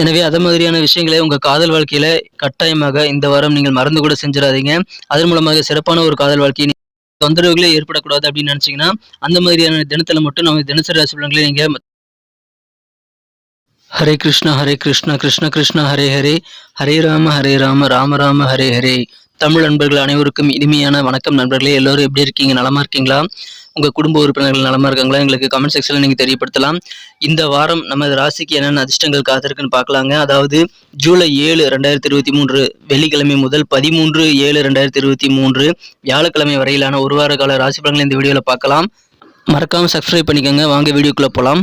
எனவே அது மாதிரியான விஷயங்களை உங்கள் காதல் வாழ்க்கையில கட்டாயமாக இந்த வாரம் நீங்கள் மறந்து கூட செஞ்சிடாதீங்க. அதன் மூலமாக சிறப்பான ஒரு காதல் வாழ்க்கையை நீ- தொந்தரவுகளே ஏற்படக்கூடாது அப்படின்னு நினைச்சீங்கன்னா அந்த மாதிரியான தினத்துல மட்டும் நம்ம தினசரி ராசி பலன்களை நீங்க ஹரே கிருஷ்ணா ஹரே கிருஷ்ணா கிருஷ்ண கிருஷ்ணா ஹரே ஹரே. ஹரே ராம ஹரே ராம ராம ராம ஹரே ஹரே. தமிழ் நண்பர்கள் அனைவருக்கும் இனிமையான வணக்கம் நண்பர்களே. எல்லோரும் எப்படி இருக்கீங்க? நலமா இருக்கீங்களா? உங்க குடும்ப உறுப்பினர்கள் நலமா இருக்காங்களா? எங்களுக்கு கமெண்ட் செக்ஷனில் நீங்கள் தெரியப்படுத்தலாம். இந்த வாரம் நமது ராசிக்கு என்னென்ன அதிர்ஷ்டங்கள் காத்திருக்குன்னு பார்க்கலாங்க. அதாவது ஜூலை ஏழு ரெண்டாயிரத்தி இருபத்தி மூன்று வெள்ளிக்கிழமை முதல் பதிமூன்று ஏழு ரெண்டாயிரத்தி இருபத்தி மூன்று வியாழக்கிழமை வரையிலான ஒரு வார கால ராசி பலன்களை இந்த வீடியோவில் பார்க்கலாம். மறக்காம சப்ஸ்கிரைப் பண்ணிக்கோங்க. வாங்க வீடியோக்குள்ள போலாம்.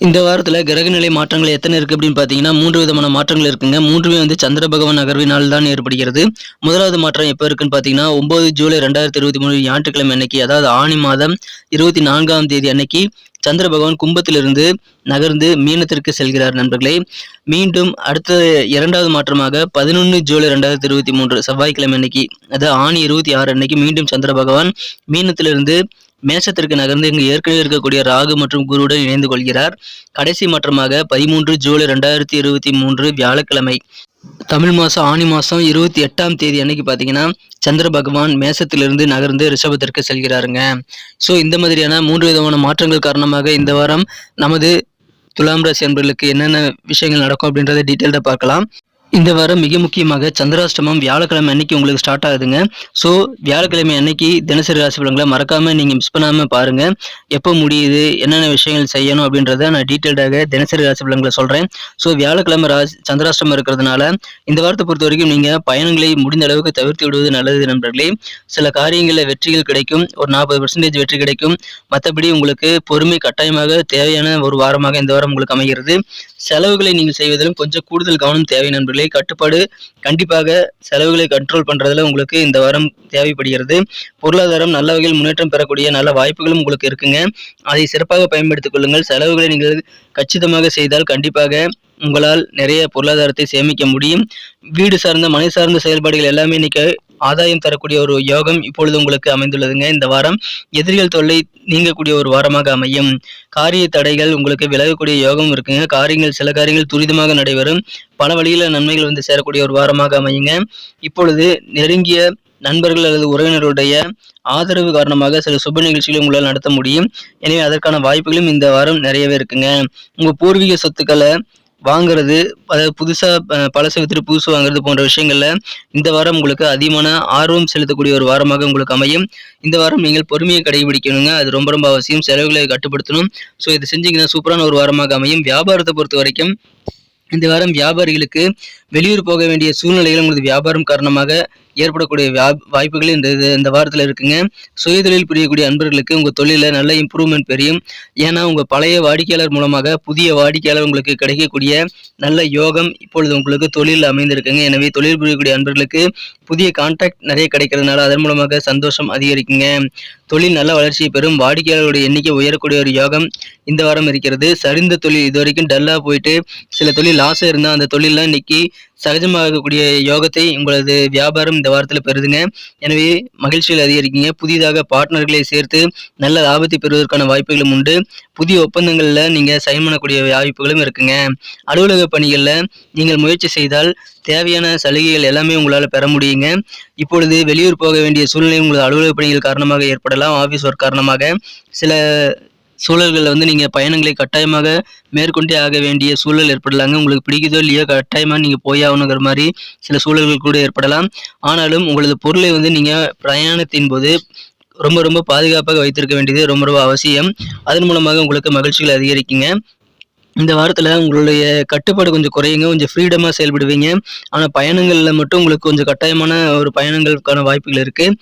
இந்த வாரத்தில் கிரகநிலை மாற்றங்கள் எத்தனை இருக்குது அப்படின்னு பார்த்தீங்கன்னா மூன்று விதமான மாற்றங்கள் இருக்குங்க. மூன்றுமே வந்து சந்திர பகவான் நகர்வினால் தான் ஏற்படுகிறது. முதலாவது மாற்றம் எப்போ இருக்குன்னு பார்த்தீங்கன்னா ஒம்பது ஜூலை ரெண்டாயிரத்தி இருபத்தி மூணு ஞாயிற்றுக்கிழமை அன்னைக்கு அதாவது ஆணி மாதம் இருபத்தி நான்காம் தேதி அன்னைக்கு சந்திர பகவான் கும்பத்திலிருந்து நகர்ந்து மீனத்திற்கு செல்கிறார் நண்பர்களே. மீண்டும் அடுத்த இரண்டாவது மாற்றமாக பதினொன்று ஜூலை ரெண்டாயிரத்தி இருபத்தி மூன்று செவ்வாய்க்கிழமை அன்னைக்கு அதாவது ஆணி இருபத்தி ஆறு அன்னைக்கு மீண்டும் சந்திர பகவான் மீனத்திலிருந்து மேஷத்திற்கு நகர்ந்து இங்கு ஏற்கனவே இருக்கக்கூடிய ராகு மற்றும் குருவுடன் இணைந்து கொள்கிறார். கடைசி மாற்றமாக பதிமூன்று ஜூலை ரெண்டாயிரத்தி இருபத்தி மூன்று வியாழக்கிழமை. தமிழ் மாதம் ஆணி மாதம் இருபத்தி எட்டாம் தேதி அன்னைக்கு பார்த்தீங்கன்னா சந்திர பகவான் மேசத்திலிருந்து நகர்ந்து ரிஷபத்திற்கு செல்கிறாருங்க. ஸோ இந்த மாதிரியான மூன்று விதமான மாற்றங்கள் காரணமாக இந்த வாரம் நமது துலாம் ராசி அன்பர்களுக்கு என்னென்ன விஷயங்கள் நடக்கும் அப்படின்றத டீட்டெயில்டாக பார்க்கலாம். இந்த வாரம் மிக முக்கியமாக சந்திராஷ்டமம் வியாழக்கிழமை அன்னைக்கு உங்களுக்கு ஸ்டார்ட் ஆகுதுங்க. ஸோ வியாழக்கிழமை அன்னைக்கு தினசரி ராசி பலன்களை மறக்காம நீங்க மிஸ் பண்ணாம பாருங்க. எப்போ முடியுது என்னென்ன விஷயங்கள் செய்யணும் அப்படின்றத நான் டீட்டெயில்டாக தினசரி ராசி பலன்களை சொல்றேன். ஸோ வியாழக்கிழமை ராசி சந்திராஷ்டமம் இருக்கிறதுனால இந்த வாரத்தை பொறுத்த வரைக்கும் நீங்க பயணங்களை முடிந்த அளவுக்கு தவிர்த்து விடுவது நல்லது நண்பர்களே. சில காரியங்களில் வெற்றிகள் கிடைக்கும். ஒரு நாற்பது பர்சன்டேஜ் வெற்றி கிடைக்கும். மற்றபடி உங்களுக்கு பொறுமை கட்டாயமாக தேவையான ஒரு வாரமாக இந்த வாரம் உங்களுக்கு அமைகிறது. செலவுகளை நீங்கள் செய்வதிலும் கொஞ்சம் கூடுதல் கவனம் தேவை நண்பர்களே. கட்டுப்பாடு கண்டிப்பாக செலவுகளை கண்ட்ரோல் பண்ணுறதுல உங்களுக்கு இந்த வாரம் தேவைப்படுகிறது. பொருளாதாரம் நல்ல வகையில் முன்னேற்றம் பெறக்கூடிய நல்ல வாய்ப்புகளும் உங்களுக்கு இருக்குங்க. அதை சிறப்பாக பயன்படுத்திக் கொள்ளுங்கள். செலவுகளை நீங்கள் கச்சிதமாக செய்தால் கண்டிப்பாக உங்களால் நிறைய பொருளாதாரத்தை சேமிக்க முடியும். வீடு சார்ந்த மனை சார்ந்த செயல்பாடுகள் எல்லாமே இன்னைக்கு ஆதாயம் தரக்கூடிய ஒரு யோகம் இப்பொழுது உங்களுக்கு அமைந்துள்ளதுங்க. இந்த வாரம் எதிரிகள் தொல்லை நீங்கக்கூடிய ஒரு வாரமாக அமையும். காரிய தடைகள் உங்களுக்கு விலகக்கூடிய யோகம் இருக்குங்க. காரியங்கள் சில காரியங்கள் துரிதமாக நடைபெறும். பல வழியில நன்மைகள் வந்து சேரக்கூடிய ஒரு வாரமாக அமையுங்க. இப்பொழுது நெருங்கிய நண்பர்கள் அல்லது உறவினருடைய ஆதரவு காரணமாக சில சுப நிகழ்ச்சிகளை உங்களால் நடத்த முடியும். எனவே அதற்கான வாய்ப்புகளும் இந்த வாரம் நிறையவே இருக்குங்க. உங்கள் பூர்வீக சொத்துக்களை வாங்குறது அதாவது புதுசாக பழசை வித்துட்டு புதுசு வாங்குறது போன்ற விஷயங்களில் இந்த வாரம் உங்களுக்கு அதிகமான ஆர்வம் செலுத்தக்கூடிய ஒரு வாரமாக உங்களுக்கு அமையும். இந்த வாரம் நீங்கள் பொறுமையை கடைபிடிக்கணுங்க. அது ரொம்ப ரொம்ப அவசியம். செலவுகளை கட்டுப்படுத்தணும். ஸோ இது செஞ்சீங்கன்னா சூப்பரான ஒரு வாரமாக அமையும். வியாபாரத்தை பொறுத்த வரைக்கும் இந்த வாரம் வியாபாரிகளுக்கு வெளியூர் போக வேண்டிய சூழ்நிலைகள் உங்களது வியாபாரம் காரணமாக ஏற்படக்கூடிய வாய்ப்புகள் இந்த இது- இந்த வாரத்தில் இருக்குங்க. சுயதொழில் புரியக்கூடிய அன்பர்களுக்கு உங்கள் தொழிலில் நல்ல இம்ப்ரூவ்மெண்ட் பெரியும் ஏன்னா உங்கள் பழைய வாடிக்கையாளர் மூலமாக புதிய வாடிக்கையாளர் உங்களுக்கு கிடைக்கக்கூடிய நல்ல யோகம் இப்பொழுது உங்களுக்கு தொழில் அமைந்திருக்குங்க. எனவே தொழில் புரியக்கூடிய அன்பர்களுக்கு புதிய கான்டாக்ட் நிறைய கிடைக்கிறதுனால அதன் மூலமாக சந்தோஷம் அதிகரிக்குங்க. தொழில் நல்ல வளர்ச்சியை பெறும். வாடிக்கையாளர்களுடைய எண்ணிக்கை உயரக்கூடிய ஒரு யோகம் இந்த வாரம் இருக்கிறது. சரிந்த தொழில் இது வரைக்கும் டல்லாக போயிட்டு சில தொழில் லாஸ் இருந்தால் அந்த தொழிலெலாம் இன்னைக்கு சகஜமாகக்கூடிய யோகத்தை உங்களது வியாபாரம் இந்த வாரத்தில் பெறுதுங்க. எனவே மகிழ்ச்சியில் அதிகரிக்குங்க. புதிதாக பார்ட்னர்களை சேர்த்து நல்ல லாபத்தை பெறுவதற்கான வாய்ப்புகளும் உண்டு. புதிய ஒப்பந்தங்களில் நீங்கள் சைன் பண்ணக்கூடிய வாய்ப்புகளும் இருக்குங்க. அலுவலக பணிகளில் நீங்கள் முயற்சி செய்தால் தேவையான சலுகைகள் எல்லாமே உங்களால் பெற முடியுங்க. இப்பொழுது வெளியூர் போக வேண்டிய சூழ்நிலை உங்களது அலுவலக பணிகள் காரணமாக ஏற்படலாம். ஆஃபீஸ் ஒர்க் காரணமாக. சில சூழல்களில் வந்து நீங்கள் பயணங்களை கட்டாயமாக மேற்கொண்டே ஆக வேண்டிய சூழல் ஏற்படலாங்க. உங்களுக்கு பிடிக்குதோ இல்லையோ கட்டாயமாக நீங்கள் போய் ஆகணுங்கிற மாதிரி சில சூழல்கள் கூட ஏற்படலாம். ஆனாலும் உங்களது பொருளை வந்து நீங்கள் பிரயாணத்தின் போது ரொம்ப ரொம்ப பாதுகாப்பாக வைத்திருக்க வேண்டியது ரொம்ப ரொம்ப அவசியம். அதன் மூலமாக உங்களுக்கு மகிழ்ச்சிகள் அதிகரிக்குங்க. இந்த வாரத்தில் உங்களுடைய கட்டுப்பாடு கொஞ்சம் குறையுங்க கொஞ்சம் ஃப்ரீடமாக செயல்படுவீங்க. ஆனால் பயணங்களில் மட்டும் உங்களுக்கு கொஞ்சம் கட்டாயமான ஒரு பயணங்களுக்கான வாய்ப்புகள் இருக்குது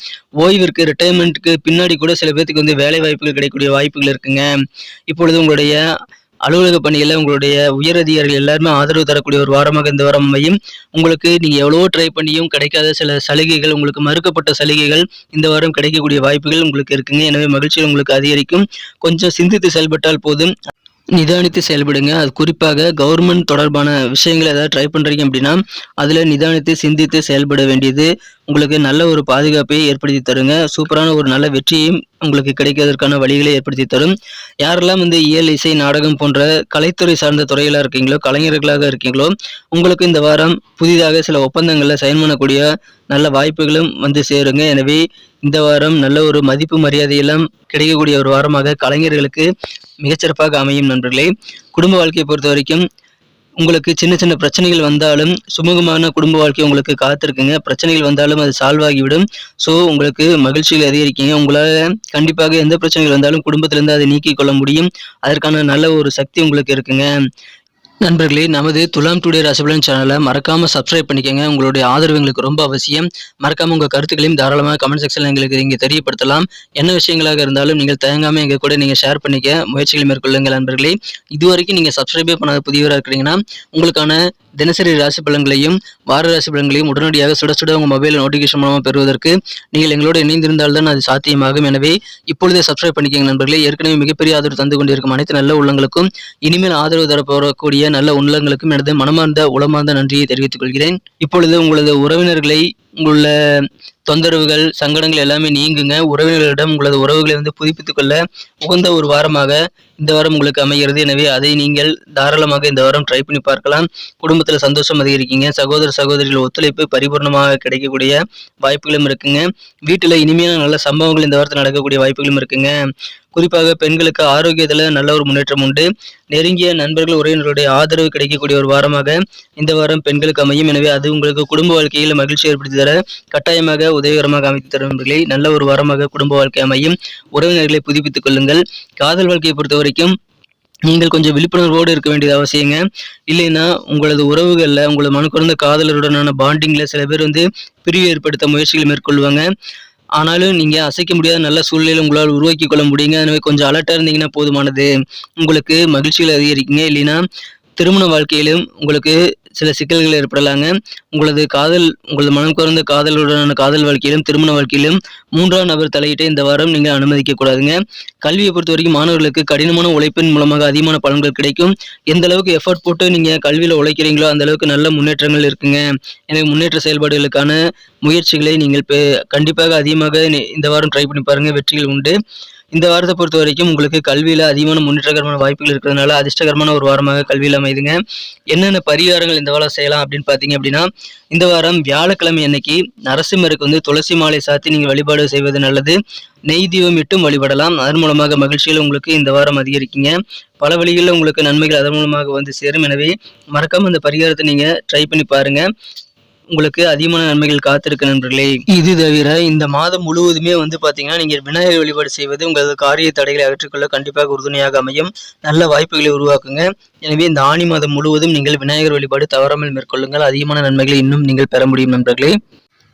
ஓய்விற்கு ரிட்டையர்மெண்ட்டுக்கு பின்னாடி கூட சில பேர்த்துக்கு வந்து வேலை வாய்ப்புகள் கிடைக்கக்கூடிய வாய்ப்புகள் இருக்குங்க. இப்பொழுது உங்களுடைய அலுவலக பணியில் உங்களுடைய உயர் அதிகாரிகள் எல்லாருமே ஆதரவு தரக்கூடிய ஒரு வாரமாக இந்த வாரம் அமையும். உங்களுக்கு நீங்கள் எவ்வளோ ட்ரை பண்ணியும் கிடைக்காத சில சலுகைகள் உங்களுக்கு மறுக்கப்பட்ட சலுகைகள் இந்த வாரம் கிடைக்கக்கூடிய வாய்ப்புகள் உங்களுக்கு இருக்குங்க. எனவே மகிழ்ச்சிகள் உங்களுக்கு அதிகரிக்கும். கொஞ்சம் சிந்தித்து செயல்பட்டால் போதும். நிதானித்து செயல்படுங்க. அது குறிப்பாக கவர்மெண்ட் தொடர்பான விஷயங்களை ஏதாவது ட்ரை பண்ணுறீங்க அப்படின்னா அதில் நிதானித்து சிந்தித்து செயல்பட வேண்டியது உங்களுக்கு நல்ல ஒரு பாதுகாப்பை ஏற்படுத்தி தருங்க. சூப்பரான ஒரு நல்ல வெற்றியும் உங்களுக்கு கிடைக்கிறதற்கான வழிகளை ஏற்படுத்தி தரும். யாரெல்லாம் வந்து இயல் இசை நாடகம் போன்ற கலைத்துறை சார்ந்த துறைகளாக இருக்கீங்களோ கலைஞர்களாக இருக்கீங்களோ உங்களுக்கு இந்த வாரம் புதிதாக சில ஒப்பந்தங்களில் சைன் பண்ணக்கூடிய நல்ல வாய்ப்புகளும் வந்து சேருங்க. எனவே இந்த வாரம் நல்ல ஒரு மதிப்பு மரியாதையெல்லாம் கிடைக்கக்கூடிய ஒரு வாரமாக கலைஞர்களுக்கு மிகச்சிறப்பாக அமையும் நண்பர்களே. குடும்ப வாழ்க்கையை பொறுத்த வரைக்கும் உங்களுக்கு சின்ன சின்ன பிரச்சனைகள் வந்தாலும் சுமூகமான குடும்ப வாழ்க்கை உங்களுக்கு காத்திருக்குங்க. பிரச்சனைகள் வந்தாலும் அது சால்வ் ஆகிவிடும் ஸோ உங்களுக்கு மகிழ்ச்சிகள் அதிகரிக்கீங்க. உங்களால் கண்டிப்பாக எந்த பிரச்சனைகள் வந்தாலும் குடும்பத்திலேருந்து அதை நீக்கிக் கொள்ள முடியும். அதற்கான நல்ல ஒரு சக்தி உங்களுக்கு இருக்குங்க. நண்பர்களே நமது துலாம் டுடே ராசிபலன் சேனலை மறக்காமல் சப்ஸ்கிரைப் பண்ணிக்கோங்க. உங்களுடைய ஆதரவு எங்களுக்கு ரொம்ப அவசியம். மறக்காமல் உங்கள் கருத்துக்களையும் தாராளமாக கமெண்ட் செக்ஷனில் எங்களுக்கு இங்கே தெரியப்படுத்தலாம். என்ன விஷயங்களாக இருந்தாலும் நீங்கள் தயங்காமல் எங்கள் கூட நீங்கள் ஷேர் பண்ணிக்க முயற்சிகளை மேற்கொள்ளுங்கள் நண்பர்களே. இதுவரைக்கும் நீங்கள் சப்ஸ்கிரைபே பண்ணாத புதியவராக இருக்கிறீங்கன்னா உங்களுக்கான தினசரி ராசி பலன்களையும் வார ராசி பலன்களையும் உடனடியாக சுட சுட உங்கள் மொபைல் நோட்டிஃபிகேஷன் மூலமாக பெறுவதற்கு நீங்கள் எங்களோடு இணைந்திருந்தால் தான் அது சாத்தியமாகும். எனவே இப்பொழுதே சப்ஸ்கிரைப் பண்ணிக்கங்க நண்பர்களே. ஏற்கனவே மிகப்பெரிய ஆதரவு தந்து கொண்டிருக்கும் அனைத்து நல்ல உள்ளங்களுக்கும் இனிமேல் ஆதரவு தரப்போறக்கூடிய நல்ல உள்ளங்களுக்கும் எனது மனமார்ந்த உளமார்ந்த நன்றியை தெரிவித்துக் கொள்கிறேன். இப்பொழுது உங்களது உறவினர்களை உங்களுள்ள தொந்தரவுகள் சங்கடங்கள் எல்லாமே நீங்குங்க. உறவினர்களிடம் உங்களது உறவுகளை வந்து புதுப்பித்துக் கொள்ள உகந்த ஒரு வாரமாக இந்த வாரம் உங்களுக்கு அமைகிறது. எனவே அதை நீங்கள் தாராளமாக இந்த வாரம் ட்ரை பண்ணி பார்க்கலாம். குடும்பத்தில் சந்தோஷம் அதிகரிக்கீங்க. சகோதர சகோதரிகள் ஒத்துழைப்பு பரிபூர்ணமாக கிடைக்கக்கூடிய வாய்ப்புகளும் இருக்குங்க. வீட்டில் இனிமையான நல்ல சம்பவங்கள் இந்த வாரத்தில் நடக்கக்கூடிய வாய்ப்புகளும் இருக்குங்க. குறிப்பாக பெண்களுக்கு ஆரோக்கியத்தில் நல்ல ஒரு முன்னேற்றம் உண்டு. நெருங்கிய நண்பர்கள் உறவினர்களுடைய ஆதரவு கிடைக்கக்கூடிய ஒரு வாரமாக இந்த வாரம் பெண்களுக்கு அமையும். எனவே அது உங்களுக்கு குடும்ப வாழ்க்கையில் மகிழ்ச்சி ஏற்படுத்தி தர கட்டாயமாக உதவிகரமாக அமைத்து தரும் நண்பர்களே நல்ல ஒரு வாரமாக குடும்ப வாழ்க்கை அமையும். உறவினர்களை புதுப்பித்துக் கொள்ளுங்கள். காதல் வாழ்க்கையை பொறுத்த வரைக்கும் நீங்கள் கொஞ்சம் விழிப்புணர்வோடு இருக்க வேண்டியது அவசியங்க. இல்லைன்னா உங்களது உறவுகளில் உங்களது மனு குறைந்த காதலருடனான பாண்டிங்கில் சில பேர் வந்து பிரிவு ஏற்படுத்த முயற்சிகளை மேற்கொள்வாங்க. ஆனாலும் நீங்கள் அசைக்க முடியாத நல்ல சூழ்நிலை உங்களால் உருவாக்கி கொள்ள முடியுங்க. எனவே கொஞ்சம் அலர்ட்டாக இருந்தீங்கன்னா போதுமானது. உங்களுக்கு மகிழ்ச்சிகள் அதிகரிக்குங்க. இல்லைன்னா திருமண வாழ்க்கையிலும் உங்களுக்கு சில சிக்கல்கள் ஏற்படலாங்க. உங்களது காதல் உங்களது மனம் குறைந்த காதலுடனான காதல் வாழ்க்கையிலும் திருமண வாழ்க்கையிலும் மூன்றாம் நபர் தலையிட்டு இந்த வாரம் நீங்கள் அனுமதிக்க கூடாதுங்க. கல்வியை பொறுத்த வரைக்கும் மாணவர்களுக்கு கடினமான உழைப்பின் மூலமாக அதிகமான பலன்கள் கிடைக்கும். எந்த அளவுக்கு எஃபர்ட் போட்டு நீங்கள் கல்வியில் உழைக்கிறீங்களோ அந்த அளவுக்கு நல்ல முன்னேற்றங்கள் இருக்குங்க. எனவே முன்னேற்ற செயல்பாடுகளுக்கான முயற்சிகளை நீங்கள் கண்டிப்பாக அதிகமாக இந்த வாரம் ட்ரை பண்ணி பாருங்கள் வெற்றிகள் உண்டு. இந்த வாரத்தை பொறுத்த வரைக்கும் உங்களுக்கு கல்வியில் அதிகமான முன்னேற்றகரமான வாய்ப்புகள் இருக்கிறதுனால அதிர்ஷ்டகரமான ஒரு வாரமாக கல்வியில் அமைதுங்க. என்னென்ன பரிகாரங்கள் இந்த வாரம் செய்யலாம் அப்படின்னு பார்த்தீங்க அப்படின்னா இந்த வாரம் வியாழக்கிழமை அன்னைக்கு நரசிம்மருக்கு வந்து துளசி மாலை சாத்தி நீங்கள் வழிபாடு செய்வது நல்லது. நெய் தீபம் இட்டும் வழிபடலாம். அதன் மூலமாக மகிழ்ச்சியில் உங்களுக்கு இந்த வாரம் அதிகரிக்குங்க. பல வழிகளில் உங்களுக்கு நன்மைகள் அதன் மூலமாக வந்து சேரும். எனவே மறக்காம இந்த பரிகாரத்தை நீங்கள் ட்ரை பண்ணி பாருங்கள் உங்களுக்கு அதிகமான நன்மைகள் காத்திருக்கு நண்பர்களே. இது தவிர இந்த மாதம் முழுவதுமே வந்து பாத்தீங்கன்னா நீங்கள் விநாயகர் வழிபாடு செய்வது உங்களது காரிய தடைகளை அகற்றிக்கொள்ள கண்டிப்பாக உறுதுணையாக அமையும். நல்ல வாய்ப்புகளை உருவாக்குங்க. எனவே இந்த ஆணி மாதம் முழுவதும் நீங்கள் விநாயகர் வழிபாடு தவறாமல் மேற்கொள்ளுங்கள். அதிகமான நன்மைகளை இன்னும் நீங்கள் பெற முடியும் நண்பர்களே.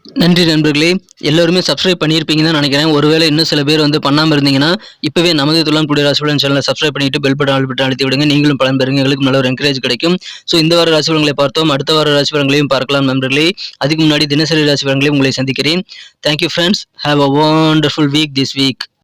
நன்றி நண்பர்களே. எல்லோருமே சப்ஸ்கிரைப் பண்ணியிருப்பீங்கன்னு தான் நினைக்கிறேன். ஒருவேளை இன்னும் சில பேர் வந்து பண்ணாமல் இருந்தீங்கன்னா இப்போவே நமது துலாம் கூடிய ராசிபலன் சேனலை சப்ஸ்கிரைப் பண்ணிட்டு பெல் பட்டன் ஆல் பட்டன் அழுத்தி விடுங்க. நீங்களும் பலன் பெறுங்க. எங்களுக்கு நல்ல ஒரு என்கரேஜ் கிடைக்கும். ஸோ இந்த வார ராசிபலங்களை பார்த்தோம். அடுத்த வார ராசிபலங்களையும் பார்க்கலாம் நண்பர்களே. அதுக்கு முன்னாடி தினசரி ராசிபலங்களையும் உங்களை சந்திக்கிறேன். Thank you friends have a wonderful week this week